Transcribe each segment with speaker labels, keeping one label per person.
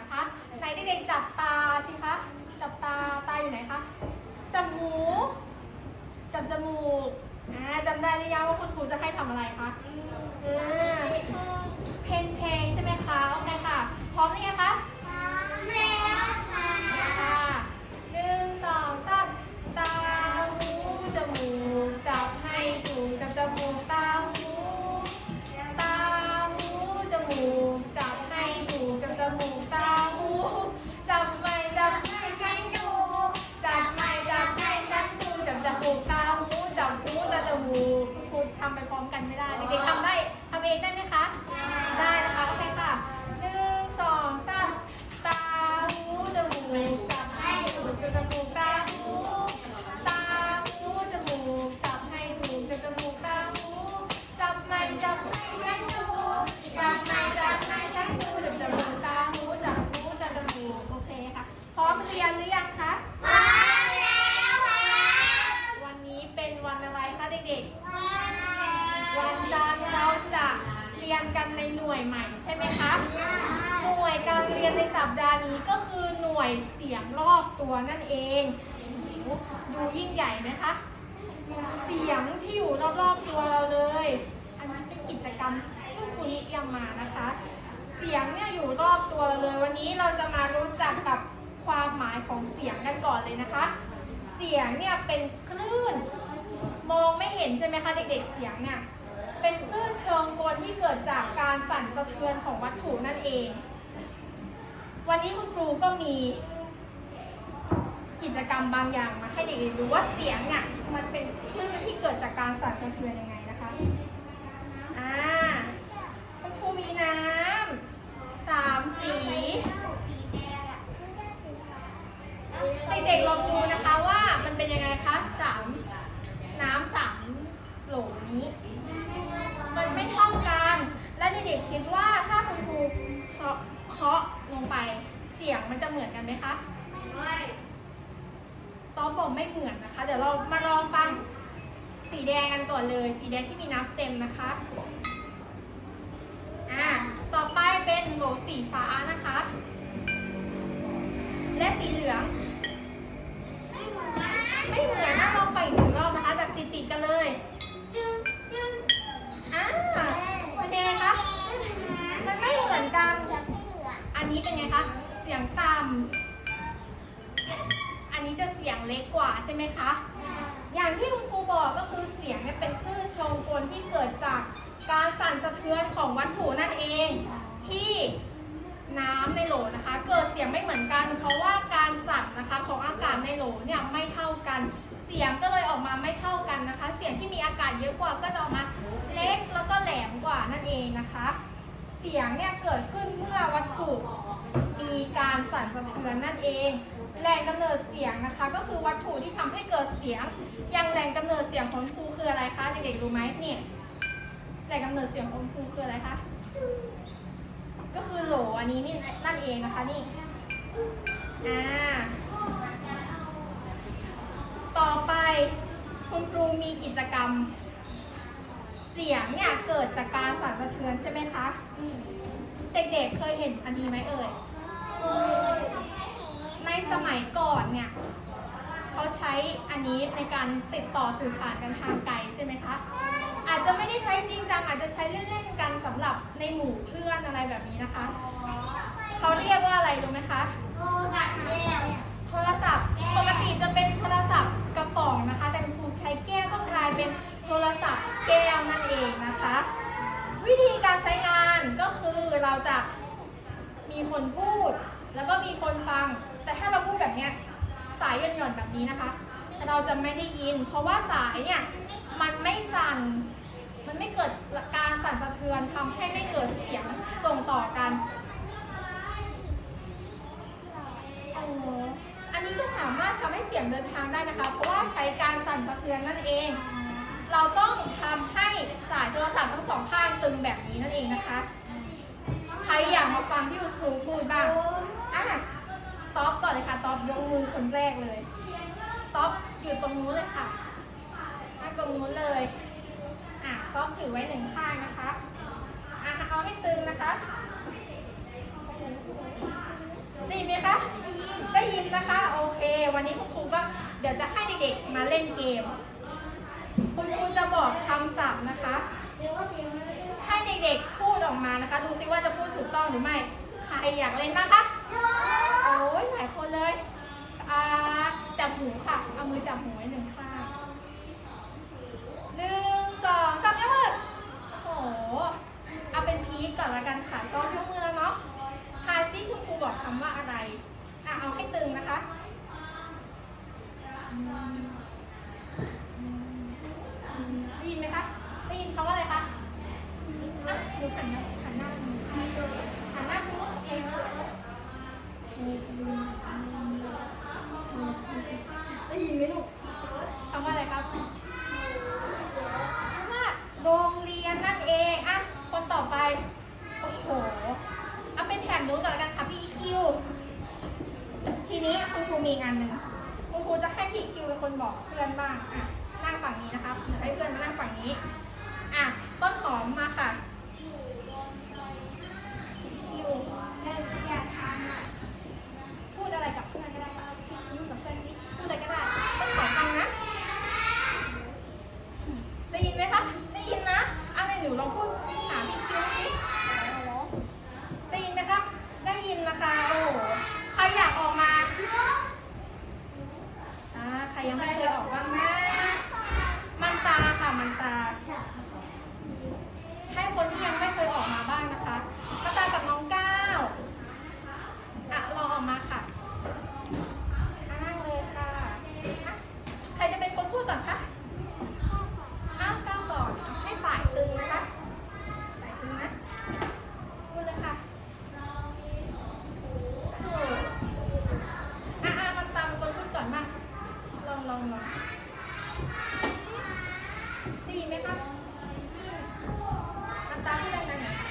Speaker 1: นะคะไหนเด็กๆจับตาสิคะ จับตาตาอยู่ไหนคะจมูกจับจมูกอ่าจำได้หรือยังว่าคุณครูจะให้ทำอะไรคะอ่าเพลงเพลงใช่ไหมคะโอเคค่ะ พร้อมหรือยังคะค่ะ ทำไปพร้อม นี้ก็คือหน่วยเสียงรอบตัวนั่นเองดูยิ่งใหญ่ไหมคะ เสียงที่อยู่รอบๆตัวเราเลย อันนี้เป็นกิจกรรมที่ครูนิเตรียมมานะคะ เสียงเนี่ยอยู่รอบตัวเราเลย วันนี้เราจะมารู้จักกับความหมายของเสียงกันก่อนเลยนะคะ เสียงเนี่ยเป็นคลื่น มองไม่เห็นใช่ไหมคะเด็กๆ เสียงเนี่ยเป็นคลื่นเชิงกลที่เกิดจากการสั่นสะเทือนของวัตถุนั่นเอง วันนี้คุณครูก็มีกิจกรรมบางอย่างมาให้เด็กๆดูว่าเสียงเนี่ยมันเป็นคลื่นที่เกิดจากการสั่นสะเทือนยังไงนะคะ อ่า คุณครูมีน้ำสามสี เด็กๆลองดูนะคะว่ามันเป็นยังไงคะสามน้ำสามโหลนี้ มันไม่เท่ากัน และเด็กๆคิดว่าถ้าคุณครูเคาะเคาะลงไปเสี ยงมันจะเหมือนกันไหมคะตอบบอกไม่เหมือนนะคะ เดี๋ยวเรามาลองฟังสีแดงกันก่อนเลย สีแดงที่มีน้ำเต็มนะคะอ่าต่อไปเป็นโหลสีฟ้านะคะ และสีเหลือง ไม่เหมือนนะลองไปอีก สั่นสะเทือนของวัตถุนั่นเอง ที่น้ำในโหลนะคะ เกิดเสียงไม่เหมือนกัน เพราะว่าการสั่นนะคะของอากาศในโหลเนี่ยไม่เท่ากัน เสียงก็เลยออกมาไม่เท่ากันนะคะ เสียงที่มีอากาศเยอะกว่าก็จะออกมาเล็กแล้วก็แหลมกว่านั่นเองนะคะ เสียงเนี่ยเกิดขึ้นเมื่อวัตถุมีการสั่นสะเทือนนั่นเองแหล่งกำเนิดเสียงนะคะ ก็คือวัตถุที่ทำให้เกิดเสียง อย่างแหล่งกำเนิดเสียงของครูคืออะไรคะเด็กๆรู้ไหมเนี่ย แหล่งกำเนิดเสียงของครูคืออะไรคะ ก็คือโหลอันนี้นี่นั่นเองนะคะนี่ อ่า ต่อไปคุณครูมีกิจกรรม เสียงเนี่ยเกิดจากการสั่นสะเทือนใช่ไหมคะ เด็กๆเคยเห็นอันนี้ไหมเอ่ย ในสมัยก่อนเนี่ยเขาใช้อันนี้ในการติดต่อสื่อสารกันทางไกลใช่ไหมคะ อาจจะไม่ได้ใช้จริงจังอาจจะใช้เล่นๆกันสำหรับในหมู่เพื่อนอะไรแบบนี้นะคะ เขาเรียกว่าอะไรรู้ไหมคะโทรศัพท์ปกติจะเป็นโทรศัพท์กระป๋องนะคะ แต่คุณครูใช้แก้วก็กลายเป็นโทรศัพท์แก้วนั่นเองนะคะ วิธีการใช้งานก็คือเราจะมีคนพูด แล้วก็มีคนฟัง แต่ถ้าเราพูดแบบเนี้ยสายหย่อนๆแบบนี้นะคะ เราจะไม่ได้ยิน เพราะว่าสายเนี่ยมันไม่สั่น มันไม่เกิดการสั่นสะเทือนทำให้ไม่เกิดเสียงส่งต่อกันอ๋ออันนี้ก็สามารถทำให้เสียงเดินทางได้นะคะ เพราะว่าใช้การสั่นสะเทือนนั่นเอง เราต้องทำให้สายโทรศัพท์ทั้งสองข้างตึงแบบนี้นั่นเองนะคะ ใครอยากมาฟังที่คุณครูพูดบ้างอะต๊อปก่อนเลยค่ะต๊อปยกมือคนแรกเลยต๊อปอยู่ตรงนู้นเลยค่ะตรงนู้นเลย อะต๊อปถือไว้หนึ่งข้างนะคะอะเอาให้ตึงนะคะคะ ได้ยินนะคะ โอเค วันนี้คุณครูก็เดี๋ยวจะให้เด็กๆมาเล่นเกม คุณครูจะบอกคำศัพท์นะคะ ให้เด็กๆพูดออกมานะคะ ดูซิว่าจะพูดถูกต้องหรือไม่ ใครอยากเล่นบ้างคะ โอ้ยหลายคนเลยอ่าจับหูค่ะ เอามือจับหูไว้หนึ่งข้างหนึ่งสองสามยกมือโอ้โห เอาเป็นพีคก่อนละกันค่ะก็ยกมือแล้วเนาะทายซิคุณครูบอกคำว่าอะไร อะเอาให้ตึงนะคะอืมอืมอืมได้ยินไหมคะ ได้ยินคำว่าอะไรคะอะดูหันหน้าหันหน้าดูหันหน้าดูเองได้ยินไหมลูกคำว่าอะไรครับ ว่าโรงเรียนนั่นเองอะคนต่อไป โอ้โห เอาเป็นแถมนู้นก่อนละกันค่ะพี่คิว ทีนี้คุณครู มีงานหนึ่งคุณครูจะให้พี่คิวเป็นคนบอกเพื่อนบ้างอะนั่งฝั่งนี้นะคะเดี๋ยวให้เพื่อนมานั่งฝั่งนี้อะต้นหอมมาค่ะพี่คิวเล่นอยากทำอะพูดอะไรกับเพื่อนก็ได้ค่ะพี่คิวกับเพื่อนสิพูดอะไรก็ได้ ต้นหอมฟังนะ ได้ยินไหมคะ ได้ยินนะอะไรหนูลองพูดถามพี่คิวสิได้ยินไหมครับ ได้ยินนะคะ โอ้โห ใครอยากออกมาอ่าใครยังไม่เคยออกบ้างนะ มันตาค่ะ มันตา ให้คนที่ยังไม่เคยออกมาบ้างนะคะมันตากับน้องก้าวอะลองออกมาค่ะอะนั่งเลยค่ะอะใครจะเป็นคนพูดก่อนคะ อ้าวก้าวก่อนให้สายตึงนะคะสายตึงนะพูดเลยค่ะโอ้อะอะมันตามคนพูดก่อนบ้างลองลองลองได้ยินไหมคะมันตามที่ดังๆหน่อยค่ะ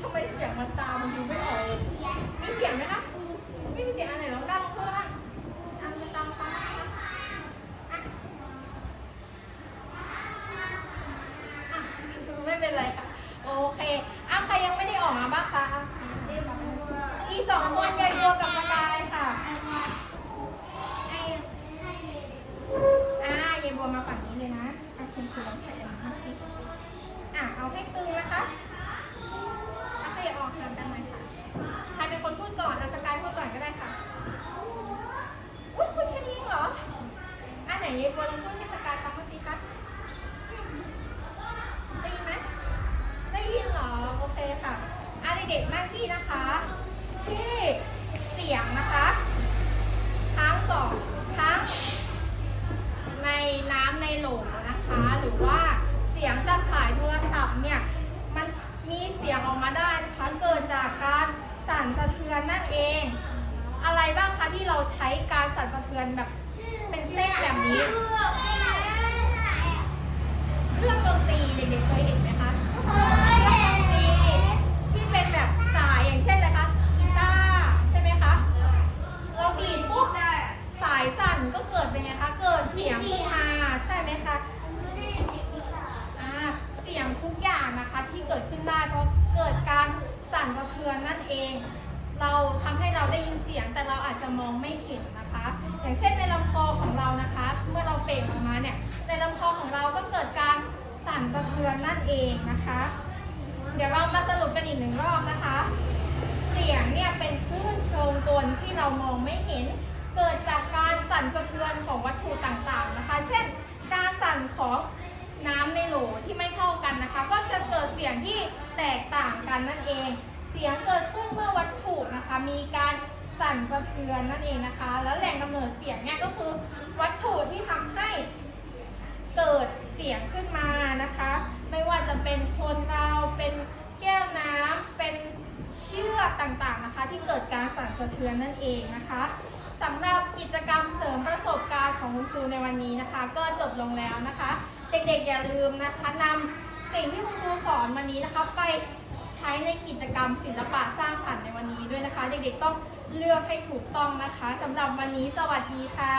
Speaker 1: ทำไมเสียงมันตามมันดูไม่ออกเลยมีเสียงไหมคะไม่มีเสียงอันไหนลองก้าวลองพูดบ้างอันมันตามฟังนะคะอะ อะไม่เป็นไรค่ะ โอเคอะใครยังไม่ได้ออกมาบ้างคะอะอีกสองคนยายบัวกับสกายค่ะ อ่ายายบัวมาฝั่งนี้เลยนะอะคุณครูลองใช้อันนี้สิอะเอาให้ตึงนะคะอะใครอยากออกห่างกันหน่อยค่ะ ใครเป็นคนพูดก่อนอะสกายพูดก่อนก็ได้ค่ะอุ้ยพูดแค่นี้เหรออะไหนยายบัวลองพูดให้สกายฟังบ้างสิคะ ได้ยินไหมได้ยินเหรอ โอเคค่ะอะ เด็กๆหน้าที่นะคะ ที่เสียงนะคะ ทั้งสองทั้งในน้ำในโหลนะคะ หรือว่าเสียงจากสายโทรศัพท์เนี่ย มันมีเสียงออกมาได้นะคะเกิดจากการสั่นสะเทือนนั่นเอง อะไรบ้างคะที่เราใช้การสั่นสะเทือนแบบเป็นเส้นแบบนี้ เครื่องดนตรีเด็กๆเคยเห็นไหมคะเครื่องดนตรีที่เป็นแบบสายอย่างเช่นอะไรคะกีตาร์ใช่ไหมคะ เราดีดปุ๊บสายสั่นก็เกิดเป็นไงคะ เกิดเสียงขึ้นมาใช่ไหมคะอ่าเสียงทุกอย่างนะคะที่เกิดขึ้นได้เพราะเกิดการสั่นสะเทือนนั่นเอง เราทำให้เราได้ยินเสียงแต่เราอาจจะมองไม่เห็นนะคะ อย่างเช่นในลำคอของเรานะคะ เมื่อเราเปล่งออกมาเนี่ยในลำคอของเราก็เกิดการสั่นสะเทือนนั่นเองนะคะ เดี๋ยวเรามาสรุปกันอีกหนึ่งรอบนะคะ เสียงเนี่ยเป็นคลื่นเชิงกลที่เรามองไม่เห็น เกิดจากการสั่นสะเทือนของวัตถุต่างๆนะคะ เช่น การสั่นของน้ำในโหลที่ไม่เท่ากันนะคะ ก็จะเกิดเสียงที่แตกต่างกันนั่นเอง เสียงเกิดขึ้นเมื่อวัตถุนะคะ มีการสั่นสะเทือนนั่นเองนะคะ แล้วแหล่งกำเนิดเสียงเนี่ยก็คือวัตถุที่ทำให้เกิดเสียงขึ้นมานะคะ ไม่ว่าจะเป็นคนเราเป็นแก้วน้ำเป็นเชือกต่างๆนะคะ ที่เกิดการสั่นสะเทือนนั่นเองนะคะ สำหรับกิจกรรมเสริมประสบการณ์ของคุณครูในวันนี้นะคะ ก็จบลงแล้วนะคะ เด็กๆอย่าลืมนะคะนำสิ่งที่คุณครูสอนวันนี้นะคะ ไปใช้ในกิจกรรมศิลปะสร้างสรรค์ในวันนี้ด้วยนะคะ เด็กๆต้องเลือกให้ถูกต้องนะคะสำหรับวันนี้สวัสดีค่ะ